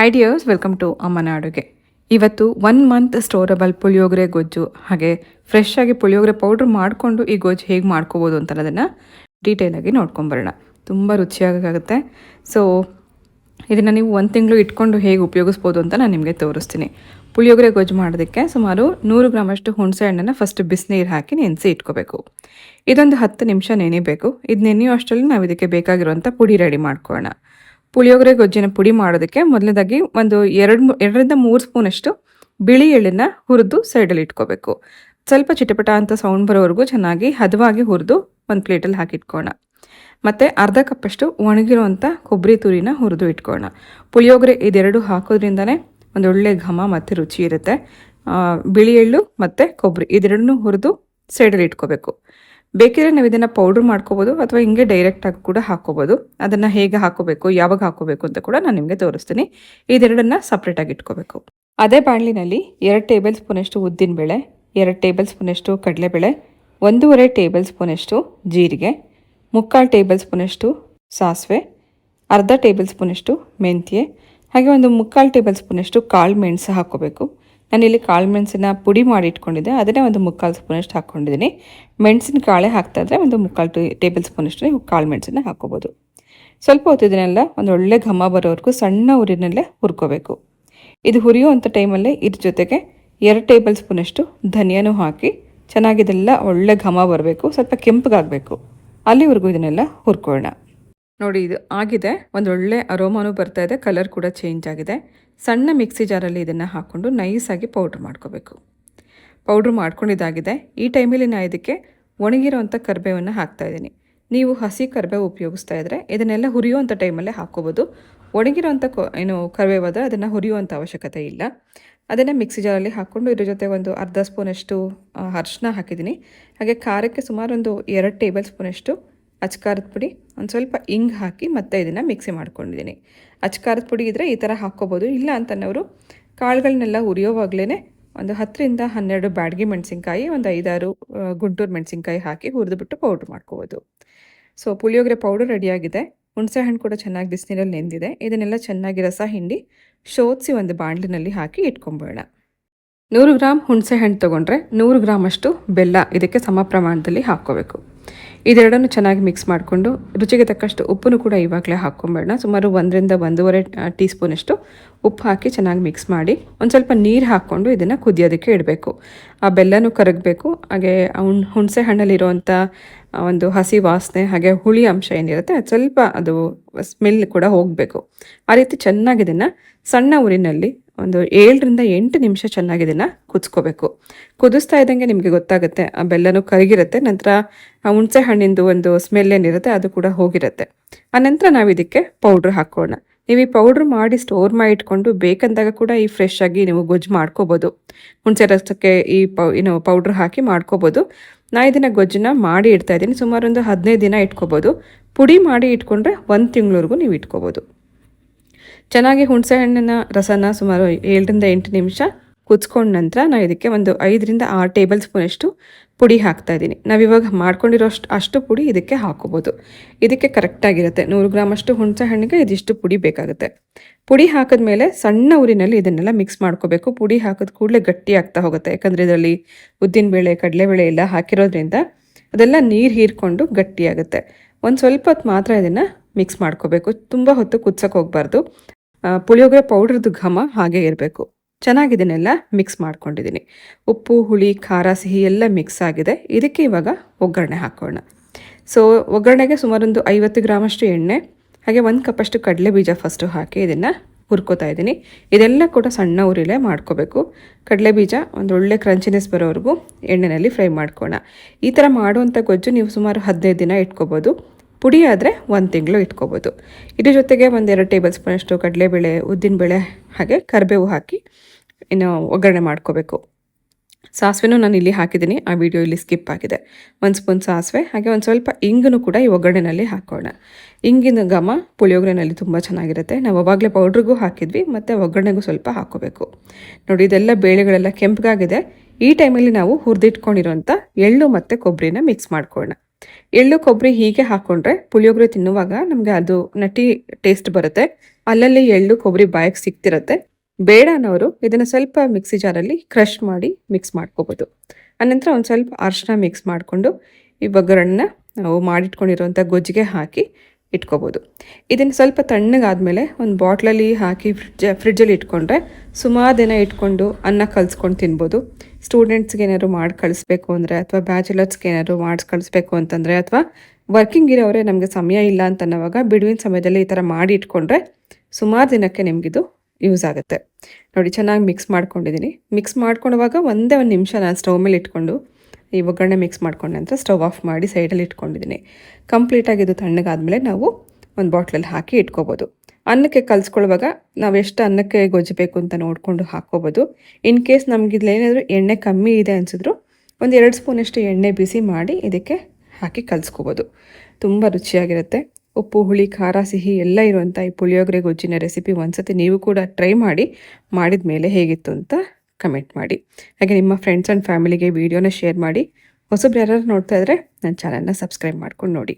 High dears welcome to ಅಮ್ಮನ ಅಡುಗೆ ಇವತ್ತು ಒನ್ ಮಂತ್ ಸ್ಟೋರಬಲ್ ಪುಳಿಯೋಗರೆ ಗೊಜ್ಜು ಹಾಗೆ ಫ್ರೆಶ್ ಆಗಿ ಪುಳಿಯೋಗರೆ ಪೌಡ್ರ್ ಮಾಡಿಕೊಂಡು ಈ ಗೊಜ್ಜು ಹೇಗೆ ಮಾಡ್ಕೋಬೋದು ಅಂತ ಅನ್ನೋದನ್ನು ಡೀಟೇಲಾಗಿ ನೋಡ್ಕೊಂಬರೋಣ ತುಂಬ ರುಚಿಯಾಗುತ್ತೆ ಸೊ ಇದನ್ನು ನೀವು ಒಂದು ತಿಂಗಳು ಇಟ್ಕೊಂಡು ಹೇಗೆ ಉಪಯೋಗಿಸ್ಬೋದು ಅಂತ ನಾನು ನಿಮಗೆ ತೋರಿಸ್ತೀನಿ ಪುಳಿಯೋಗರೆ ಗೊಜ್ಜು ಮಾಡೋದಕ್ಕೆ ಸುಮಾರು ನೂರು ಗ್ರಾಮಷ್ಟು ಹುಣಸೆ ಹಣ್ಣನ್ನು ಫಸ್ಟ್ ಬಿಸಿನೀರು ಹಾಕಿ ನೆನೆಸಿ ಇಟ್ಕೋಬೇಕು ಇದೊಂದು ಹತ್ತು ನಿಮಿಷ ನೆನೆಬೇಕು ಇದು ನೆನೆಯೋ ಅಷ್ಟರಲ್ಲಿ ನಾವು ಇದಕ್ಕೆ ಬೇಕಾಗಿರುವಂಥ ಪುಡಿ ರೆಡಿ ಮಾಡ್ಕೊಳ್ಳೋಣ ಪುಳಿಯೋಗರೆ ಗೊಜ್ಜಿನ ಪುಡಿ ಮಾಡೋದಕ್ಕೆ ಮೊದಲನೇದಾಗಿ ಒಂದು ಎರಡು ಎರಡರಿಂದ ಮೂರು ಸ್ಪೂನಷ್ಟು ಬಿಳಿ ಎಳ್ಳನ್ನು ಹುರಿದು ಸೈಡಲ್ಲಿ ಇಟ್ಕೋಬೇಕು. ಸ್ವಲ್ಪ ಚಿಟಪಟ ಅಂತ ಸೌಂಡ್ ಬರೋವರೆಗೂ ಚೆನ್ನಾಗಿ ಹದವಾಗಿ ಹುರಿದು ಒಂದು ಪ್ಲೇಟಲ್ಲಿ ಹಾಕಿಟ್ಕೋಣ. ಮತ್ತು ಅರ್ಧ ಕಪ್ಪಷ್ಟು ಒಣಗಿರುವಂಥ ಕೊಬ್ಬರಿ ತುರಿನ ಹುರಿದು ಇಟ್ಕೋಣ. ಪುಳಿಯೋಗರೆ ಇದೆರಡು ಹಾಕೋದ್ರಿಂದನೇ ಒಂದು ಒಳ್ಳೆ ಘಮ ಮತ್ತು ರುಚಿ ಇರುತ್ತೆ. ಬಿಳಿ ಎಳ್ಳು ಮತ್ತು ಕೊಬ್ಬರಿ ಇದೆರಡನ್ನೂ ಹುರಿದು ಸೈಡಲ್ಲಿ ಇಟ್ಕೋಬೇಕು. ಬೇಕಿದ್ರೆ ನಾವು ಇದನ್ನು ಪೌಡ್ರ್ ಮಾಡ್ಕೋಬೋದು ಅಥವಾ ಹಿಂಗೆ ಡೈರೆಕ್ಟಾಗಿ ಕೂಡ ಹಾಕೋಬೋದು. ಅದನ್ನು ಹೇಗೆ ಹಾಕೋಬೇಕು, ಯಾವಾಗ ಹಾಕೋಬೇಕು ಅಂತ ಕೂಡ ನಾನು ನಿಮಗೆ ತೋರಿಸ್ತೀನಿ. ಇದೆರಡನ್ನ ಸಪ್ರೇಟಾಗಿ ಇಟ್ಕೋಬೇಕು. ಅದೇ ಬಾಣಲಿನಲ್ಲಿ ಎರಡು ಟೇಬಲ್ ಸ್ಪೂನಷ್ಟು ಉದ್ದಿನಬೇಳೆ ಎರಡು ಟೇಬಲ್ ಸ್ಪೂನಷ್ಟು ಕಡಲೆಬೇಳೆ, ಒಂದೂವರೆ ಟೇಬಲ್ ಸ್ಪೂನಷ್ಟು ಜೀರಿಗೆ, ಮುಕ್ಕಾಲು ಟೇಬಲ್ ಸ್ಪೂನಷ್ಟು ಸಾಸಿವೆ, ಅರ್ಧ ಟೇಬಲ್ ಸ್ಪೂನಷ್ಟು ಮೆಂತ್ಯೆ, ಹಾಗೆ ಒಂದು ಮುಕ್ಕಾಲು ಟೇಬಲ್ ಸ್ಪೂನಷ್ಟು ಕಾಳು ಮೆಣಸು ಹಾಕ್ಕೋಬೇಕು ನಾನಿಲ್ಲಿ ಕಾಳು ಮೆಣಸಿನ ಪುಡಿ ಮಾಡಿ ಇಟ್ಕೊಂಡಿದ್ದೆ. ಅದನ್ನೇ ಒಂದು ಮುಕ್ಕಾಲು ಸ್ಪೂನಷ್ಟು ಹಾಕ್ಕೊಂಡಿದ್ದೀನಿ. ಮೆಣಸಿನ ಕಾಳೆ ಹಾಕ್ತಾ ಇದ್ರೆ ಒಂದು ಮುಕ್ಕಾಲು ಟೇಬಲ್ ಸ್ಪೂನಷ್ಟು ನೀವು ಕಾಳು ಮೆಣಸಿನ ಹಾಕ್ಕೋಬೋದು. ಸ್ವಲ್ಪ ಹೊತ್ತು ಇದನ್ನೆಲ್ಲ ಒಂದು ಒಳ್ಳೆ ಘಮ ಬರೋವರೆಗೂ ಸಣ್ಣ ಉರಿನಲ್ಲೇ ಹುರ್ಕೋಬೇಕು. ಇದು ಹುರಿಯುವಂಥ ಟೈಮಲ್ಲೇ ಇದ್ರ ಜೊತೆಗೆ ಎರಡು ಟೇಬಲ್ ಸ್ಪೂನಷ್ಟು ಧನಿಯಾನು ಹಾಕಿ ಚೆನ್ನಾಗಿದೆಲ್ಲ ಒಳ್ಳೆ ಘಮ ಬರಬೇಕು. ಸ್ವಲ್ಪ ಕೆಂಪಗಾಗಬೇಕು. ಅಲ್ಲಿವರೆಗೂ ಇದನ್ನೆಲ್ಲ ಹುರ್ಕೊಳ್ಳೋಣ. ನೋಡಿ, ಇದು ಆಗಿದೆ. ಒಂದು ಒಳ್ಳೆ ಅರೋಮಾನು ಬರ್ತಾ ಇದೆ. ಕಲರ್ ಕೂಡ ಚೇಂಜ್ ಆಗಿದೆ. ಸಣ್ಣ ಮಿಕ್ಸಿ ಜಾರಲ್ಲಿ ಇದನ್ನು ಹಾಕ್ಕೊಂಡು ನೈಸಾಗಿ ಪೌಡ್ರ್ ಮಾಡ್ಕೋಬೇಕು. ಪೌಡ್ರ್ ಮಾಡ್ಕೊಂಡಿದ್ದಾಗಿದೆ. ಈ ಟೈಮಲ್ಲಿ ನಾನು ಇದಕ್ಕೆ ಒಣಗಿರೋವಂಥ ಕರಿಬೇವನ್ನು ಹಾಕ್ತಾ ಇದ್ದೀನಿ. ನೀವು ಹಸಿ ಕರಿಬೇವು ಉಪಯೋಗಿಸ್ತಾ ಇದ್ದರೆ ಇದನ್ನೆಲ್ಲ ಹುರಿಯುವಂಥ ಟೈಮಲ್ಲೇ ಹಾಕ್ಕೋಬೋದು. ಒಣಗಿರೋವಂಥ ಕೊ, ಏನು ಕರ್ಬೇವಾದರೆ ಅದನ್ನು ಹುರಿಯುವಂಥ ಅವಶ್ಯಕತೆ ಇಲ್ಲ. ಅದನ್ನು ಮಿಕ್ಸಿ ಜಾರಲ್ಲಿ ಹಾಕ್ಕೊಂಡು ಇದ್ರ ಜೊತೆ ಒಂದು ಅರ್ಧ ಸ್ಪೂನಷ್ಟು ಅರಿಶಿನ ಹಾಕಿದ್ದೀನಿ. ಹಾಗೆ ಖಾರಕ್ಕೆ ಸುಮಾರು ಒಂದು ಎರಡು ಟೇಬಲ್ ಸ್ಪೂನಷ್ಟು ಅಚ್ಕಾರದ ಪುಡಿ, ಒಂದು ಸ್ವಲ್ಪ ಇಂಗ್ ಹಾಕಿ ಮತ್ತೆ ಇದನ್ನು ಮಿಕ್ಸಿ ಮಾಡ್ಕೊಂಡಿದ್ದೀನಿ. ಅಚ್ಕಾರದ ಪುಡಿ ಇದ್ದರೆ ಈ ಥರ ಹಾಕ್ಕೋಬೋದು. ಇಲ್ಲ ಅಂತನವರು ಕಾಳುಗಳನ್ನೆಲ್ಲ ಹುರಿಯೋವಾಗಲೇ ಒಂದು ಹತ್ತರಿಂದ ಹನ್ನೆರಡು ಬ್ಯಾಡಗಿ ಮೆಣಸಿನ್ಕಾಯಿ, ಒಂದು ಐದಾರು ಗುಂಟೂರು ಮೆಣಸಿನ್ಕಾಯಿ ಹಾಕಿ ಹುರಿದುಬಿಟ್ಟು ಪೌಡ್ರ್ ಮಾಡ್ಕೋಬೋದು. ಸೊ ಪುಳಿಯೋಗರೆ ಪೌಡರ್ ರೆಡಿಯಾಗಿದೆ ಹುಣಸೆ ಹಣ್ಣು ಕೂಡ ಚೆನ್ನಾಗಿ ಬಿಸಿನೀರಲ್ಲಿ ನೆಂದಿದೆ. ಇದನ್ನೆಲ್ಲ ಚೆನ್ನಾಗಿ ರಸ ಹಿಂಡಿ ಶೋಧಿಸಿ ಒಂದು ಬಾಣಲಿನಲ್ಲಿ ಹಾಕಿ ಇಟ್ಕೊಂಬೋಣ. ನೂರು ಗ್ರಾಮ್ ಹುಣಸೆ ಹಣ್ಣು ತೊಗೊಂಡ್ರೆ ನೂರು ಗ್ರಾಮಷ್ಟು ಬೆಲ್ಲ ಇದಕ್ಕೆ ಸಮ ಪ್ರಮಾಣದಲ್ಲಿ ಹಾಕ್ಕೋಬೇಕು. ಇದೆರಡನ್ನು ಚೆನ್ನಾಗಿ ಮಿಕ್ಸ್ ಮಾಡಿಕೊಂಡು ರುಚಿಗೆ ತಕ್ಕಷ್ಟು ಉಪ್ಪನ್ನು ಕೂಡ ಇವಾಗಲೇ ಹಾಕ್ಕೊಂಬೇಡ ಸುಮಾರು ಒಂದರಿಂದ ಒಂದೂವರೆ ಟೀ ಸ್ಪೂನಷ್ಟು ಉಪ್ಪು ಹಾಕಿ ಚೆನ್ನಾಗಿ ಮಿಕ್ಸ್ ಮಾಡಿ ಒಂದು ಸ್ವಲ್ಪ ನೀರು ಹಾಕ್ಕೊಂಡು ಇದನ್ನು ಕುದಿಯೋದಕ್ಕೆ ಇಡಬೇಕು. ಆ ಬೆಲ್ಲನೂ ಕರಗಬೇಕು. ಹಾಗೆ ಹುಣ್, ಹುಣಸೆ ಹಣ್ಣಲ್ಲಿರುವಂಥ ಒಂದು ಹಸಿ ವಾಸನೆ, ಹಾಗೆ ಹುಳಿ ಅಂಶ ಏನಿರುತ್ತೆ ಅದು ಸ್ವಲ್ಪ ಅದು ಸ್ಮೆಲ್ ಕೂಡ ಹೋಗಬೇಕು. ಆ ರೀತಿ ಚೆನ್ನಾಗಿ ಇದನ್ನು ಸಣ್ಣ ಊರಿನಲ್ಲಿ ಒಂದು ಏಳರಿಂದ ಎಂಟು ನಿಮಿಷ ಚೆನ್ನಾಗಿ ಇದನ್ನು ಕುದಿಸ್ಕೋಬೇಕು. ಕುದಿಸ್ತಾ ಇದ್ದಂಗೆ ನಿಮಗೆ ಗೊತ್ತಾಗುತ್ತೆ, ಆ ಬೆಲ್ಲನೂ ಕರಗಿರುತ್ತೆ, ನಂತರ ಆ ಹುಣಸೆ ಹಣ್ಣಿಂದು ಒಂದು ಸ್ಮೆಲ್ ಏನಿರುತ್ತೆ ಅದು ಕೂಡ ಹೋಗಿರುತ್ತೆ. ಆನಂತರ ನಾವು ಇದಕ್ಕೆ ಪೌಡ್ರ್ ಹಾಕೋಣ. ನೀವು ಈ ಪೌಡ್ರ್ ಮಾಡಿ ಸ್ಟೋರ್ ಮಾಡಿ ಇಟ್ಕೊಂಡು ಬೇಕಂದಾಗ ಕೂಡ ಈ ಫ್ರೆಶ್ ಆಗಿ ನೀವು ಗೊಜ್ಜು ಮಾಡ್ಕೋಬೋದು. ಹುಣಸೆ ರಸಕ್ಕೆ ಈ ಪೌ, ಏನು ಪೌಡ್ರ್ ಹಾಕಿ ಮಾಡ್ಕೋಬೋದು. ನಾ ಇದನ್ನು ಗೊಜ್ಜನ್ನ ಮಾಡಿ ಇಡ್ತಾ ಇದ್ದೀನಿ, ಸುಮಾರು ಒಂದು ಹದಿನೈದು ದಿನ ಇಟ್ಕೋಬೋದು. ಪುಡಿ ಮಾಡಿ ಇಟ್ಕೊಂಡ್ರೆ ಒಂದು ತಿಂಗಳವರೆಗೂ ನೀವು ಇಟ್ಕೋಬೋದು. ಚೆನ್ನಾಗಿ ಹುಣಸೆ ಹಣ್ಣಿನ ರಸನ ಸುಮಾರು ಏಳರಿಂದ ಎಂಟು ನಿಮಿಷ ಕುದಿಸ್ಕೊಂಡ ನಂತರ ನಾನು ಇದಕ್ಕೆ ಒಂದು ಐದರಿಂದ ಆರು ಟೇಬಲ್ ಸ್ಪೂನಷ್ಟು ಪುಡಿ ಹಾಕ್ತಾ ಇದ್ದೀನಿ. ನಾವಿವಾಗ ಮಾಡ್ಕೊಂಡಿರೋ ಅಷ್ಟು ಅಷ್ಟು ಪುಡಿ ಇದಕ್ಕೆ ಹಾಕೋಬೋದು ಇದಕ್ಕೆ ಕರೆಕ್ಟಾಗಿರುತ್ತೆ ನೂರು ಗ್ರಾಮಷ್ಟು ಹುಣಸೆ ಹಣ್ಣಿಗೆ ಇದಿಷ್ಟು ಪುಡಿ ಬೇಕಾಗುತ್ತೆ. ಪುಡಿ ಹಾಕಿದ ಮೇಲೆ ಸಣ್ಣ ಊರಿನಲ್ಲಿ ಇದನ್ನೆಲ್ಲ ಮಿಕ್ಸ್ ಮಾಡ್ಕೋಬೇಕು. ಪುಡಿ ಹಾಕಿದ ಕೂಡಲೇ ಗಟ್ಟಿ ಆಗ್ತಾ ಹೋಗುತ್ತೆ. ಯಾಕಂದರೆ ಇದರಲ್ಲಿ ಉದ್ದಿನಬೇಳೆ ಕಡಲೆಬೇಳೆ ಎಲ್ಲ ಹಾಕಿರೋದ್ರಿಂದ ಅದೆಲ್ಲ ನೀರು ಹೀರ್ಕೊಂಡು ಗಟ್ಟಿಯಾಗುತ್ತೆ ಒಂದು ಸ್ವಲ್ಪ ಹೊತ್ತು ಮಾತ್ರ ಇದನ್ನು ಮಿಕ್ಸ್ ಮಾಡ್ಕೋಬೇಕು. ತುಂಬ ಹೊತ್ತು ಕುದ್ಸೋಕೆ ಹೋಗಬಾರ್ದು. ಪುಳಿಯೋಗರೆ ಪೌಡ್ರದ್ದು ಘಮ ಹಾಗೆ ಇರಬೇಕು. ಚೆನ್ನಾಗಿ ಇದನ್ನೆಲ್ಲ ಮಿಕ್ಸ್ ಮಾಡ್ಕೊಂಡಿದ್ದೀನಿ ಉಪ್ಪು, ಹುಳಿ, ಖಾರ, ಸಿಹಿ ಎಲ್ಲ ಮಿಕ್ಸ್ ಆಗಿದೆ. ಇದಕ್ಕೆ ಇವಾಗ ಒಗ್ಗರಣೆ ಹಾಕೋಣ. ಸೊ ಒಗ್ಗರಣೆಗೆ ಸುಮಾರೊಂದು ಐವತ್ತು ಗ್ರಾಮಷ್ಟು ಎಣ್ಣೆ, ಹಾಗೆ ಒಂದು ಕಪ್ಪಷ್ಟು ಕಡಲೆ ಬೀಜ ಫಸ್ಟು ಹಾಕಿ ಇದನ್ನು ಹುರ್ಕೋತಾ ಇದ್ದೀನಿ ಇದೆಲ್ಲ ಕೂಡ ಸಣ್ಣ ಉರಿಲೆ ಮಾಡ್ಕೋಬೇಕು. ಕಡಲೆ ಬೀಜ ಒಂದು ಒಳ್ಳೆ ಕ್ರಂಚಿನೆಸ್ ಬರೋವರೆಗೂ ಎಣ್ಣೆಯಲ್ಲಿ ಫ್ರೈ ಮಾಡ್ಕೋಣ. ಈ ಥರ ಮಾಡುವಂಥ ಗೊಜ್ಜು ನೀವು ಸುಮಾರು ಹದಿನೈದು ದಿನ ಇಟ್ಕೋಬೋದು. ಪುಡಿ ಆದರೆ ಒಂದು ತಿಂಗಳು ಇಟ್ಕೋಬೋದು. ಇದ್ರ ಜೊತೆಗೆ ಒಂದೆರಡು ಟೇಬಲ್ ಸ್ಪೂನಷ್ಟು ಕಡಲೆಬೇಳೆ ಉದ್ದಿನಬೇಳೆ ಹಾಗೆ ಕರಿಬೇವು ಹಾಕಿ ಇನ್ನು ಒಗ್ಗರಣೆ ಮಾಡ್ಕೋಬೇಕು. ಸಾಸಿವೆನೂ ನಾನು ಇಲ್ಲಿ ಹಾಕಿದ್ದೀನಿ. ಆ ವಿಡಿಯೋ ಇಲ್ಲಿ ಸ್ಕಿಪ್ ಆಗಿದೆ. ಒಂದು ಸ್ಪೂನ್ ಸಾಸಿವೆ, ಹಾಗೆ ಒಂದು ಸ್ವಲ್ಪ ಇಂಗನ್ನು ಕೂಡ ಈ ಒಗ್ಗರಣೆನಲ್ಲಿ ಹಾಕೋಣ. ಇಂಗಿನ ಘಮ ಪುಳಿಯೋಗರೆನಲ್ಲಿ ತುಂಬ ಚೆನ್ನಾಗಿರುತ್ತೆ. ನಾವು ಅವಾಗಲೇ ಪೌಡ್ರಿಗೂ ಹಾಕಿದ್ವಿ, ಮತ್ತು ಒಗ್ಗರಣೆಗೂ ಸ್ವಲ್ಪ ಹಾಕೋಬೇಕು. ನೋಡಿ, ಇದೆಲ್ಲ ಬೇಳೆಗಳೆಲ್ಲ ಕೆಂಪಗಾಗಿದೆ. ಈ ಟೈಮಲ್ಲಿ ನಾವು ಹುರಿದಿಟ್ಕೊಂಡಿರೋಂಥ ಎಳ್ಳು ಮತ್ತು ಕೊಬ್ಬರಿನ ಮಿಕ್ಸ್ ಮಾಡ್ಕೊಳ್ಳೋಣ. ಎಳ್ಳು ಕೊಬ್ಬರಿ ಹೀಗೆ ಹಾಕೊಂಡ್ರೆ ಪುಳಿಯೋಗರೆ ತಿನ್ನುವಾಗ ನಮಗೆ ಅದು ನಟಿ ಟೇಸ್ಟ್ ಬರುತ್ತೆ. ಅಲ್ಲಲ್ಲಿ ಎಳ್ಳು ಕೊಬ್ಬರಿ ಬಾಯಿಗೆ ಸಿಗ್ತಿರತ್ತೆ. ಬೇಡ ಅನ್ನೋರು ಇದನ್ನು ಸ್ವಲ್ಪ ಮಿಕ್ಸಿ ಜಾರಲ್ಲಿ ಕ್ರಷ್ ಮಾಡಿ ಮಿಕ್ಸ್ ಮಾಡ್ಕೋಬೋದು. ಅನಂತರ ಒಂದು ಸ್ವಲ್ಪ ಅರ್ಶನ ಮಿಕ್ಸ್ ಮಾಡಿಕೊಂಡು ಈ ಒಗ್ಗರಣೆನ ನಾವು ಮಾಡಿಟ್ಕೊಂಡಿರುವಂಥ ಗೊಜ್ಜಿಗೆ ಹಾಕಿ ಇಟ್ಕೋಬೋದು. ಇದನ್ನು ಸ್ವಲ್ಪ ತಣ್ಣಗಾದ್ಮೇಲೆ ಒಂದು ಬಾಟ್ಲಲ್ಲಿ ಹಾಕಿ ಫ್ರಿಡ್ಜ್ ಫ್ರಿಡ್ಜಲ್ಲಿ ಇಟ್ಕೊಂಡ್ರೆ ಸುಮಾರು ದಿನ ಇಟ್ಕೊಂಡು ಅನ್ನ ಕಲ್ಸ್ಕೊಂಡು ತಿನ್ಬೋದು. ಸ್ಟೂಡೆಂಟ್ಸ್ಗೆ ಏನಾದ್ರು ಮಾಡಿ ಕಳಿಸ್ಬೇಕು ಅಂದರೆ ಅಥವಾ ಬ್ಯಾಚುಲರ್ಸ್ಗೆ ಏನಾದ್ರು ಮಾಡಿಸ್ ಕಳಿಸ್ಬೇಕು ಅಂತಂದರೆ ಅಥವಾ ವರ್ಕಿಂಗ್ ಇರೋವರೇ ನಮಗೆ ಸಮಯ ಇಲ್ಲ ಅಂತ ಅನ್ನೋವಾಗ ಬಿಡುವಿನ ಸಮಯದಲ್ಲಿ ಈ ಥರ ಮಾಡಿ ಇಟ್ಕೊಂಡ್ರೆ ಸುಮಾರು ದಿನಕ್ಕೆ ನಿಮಗಿದು ಯೂಸ್ ಆಗುತ್ತೆ. ನೋಡಿ, ಚೆನ್ನಾಗಿ ಮಿಕ್ಸ್ ಮಾಡ್ಕೊಂಡಿದ್ದೀನಿ ಮಿಕ್ಸ್ ಮಾಡ್ಕೊಳ್ಳುವಾಗ ಒಂದೇ ಒಂದು ನಿಮಿಷ ನಾನು ಸ್ಟವ್ ಮೇಲೆ ಇಟ್ಕೊಂಡು ಈ ಒಗ್ಗರಣೆ ಮಿಕ್ಸ್ ಮಾಡ್ಕೊಂಡ ನಂತರ ಸ್ಟವ್ ಆಫ್ ಮಾಡಿ ಸೈಡಲ್ಲಿ ಇಟ್ಕೊಂಡಿದ್ದೀನಿ ಕಂಪ್ಲೀಟಾಗಿ ಇದು ತಣ್ಣಗಾದಮೇಲೆ ನಾವು ಒಂದು ಬಾಟ್ಲಲ್ಲಿ ಹಾಕಿ ಇಟ್ಕೋಬೋದು. ಅನ್ನಕ್ಕೆ ಕಲಿಸ್ಕೊಳ್ಳುವಾಗ ನಾವು ಎಷ್ಟು ಅನ್ನಕ್ಕೆ ಗೊಜ್ಜಬೇಕು ಅಂತ ನೋಡಿಕೊಂಡು ಹಾಕ್ಕೋಬೋದು. ಇನ್ ಕೇಸ್ ನಮ್ಗೆ ಏನಾದರೂ ಎಣ್ಣೆ ಕಮ್ಮಿ ಇದೆ ಅನಿಸಿದ್ರು ಒಂದು ಎರಡು ಸ್ಪೂನಷ್ಟು ಎಣ್ಣೆ ಬಿಸಿ ಮಾಡಿ ಇದಕ್ಕೆ ಹಾಕಿ ಕಲಿಸ್ಕೋಬೋದು. ತುಂಬ ರುಚಿಯಾಗಿರುತ್ತೆ. ಉಪ್ಪು, ಹುಳಿ, ಖಾರ, ಸಿಹಿ ಎಲ್ಲ ಇರುವಂಥ ಈ ಪುಳಿಯೋಗರೆ, ಗೊಜ್ಜಿನ ರೆಸಿಪಿ ಒಂದ್ಸತಿ ನೀವು ಕೂಡ ಟ್ರೈ ಮಾಡಿ, ಮಾಡಿದ ಮೇಲೆ ಹೇಗಿತ್ತು ಅಂತ ಕಮೆಂಟ್ ಮಾಡಿ. ಹಾಗೆ ನಿಮ್ಮ ಫ್ರೆಂಡ್ಸ್ ಆ್ಯಂಡ್ ಫ್ಯಾಮಿಲಿಗೆ ವೀಡಿಯೋನ ಶೇರ್ ಮಾಡಿ. ಹೊಸಬ್ರು ಯಾರು ನೋಡ್ತಾ ಇದ್ದರೆ ನನ್ನ ಚಾನಲ್ನ ಸಬ್ಸ್ಕ್ರೈಬ್ ಮಾಡ್ಕೊಂಡು ನೋಡಿ.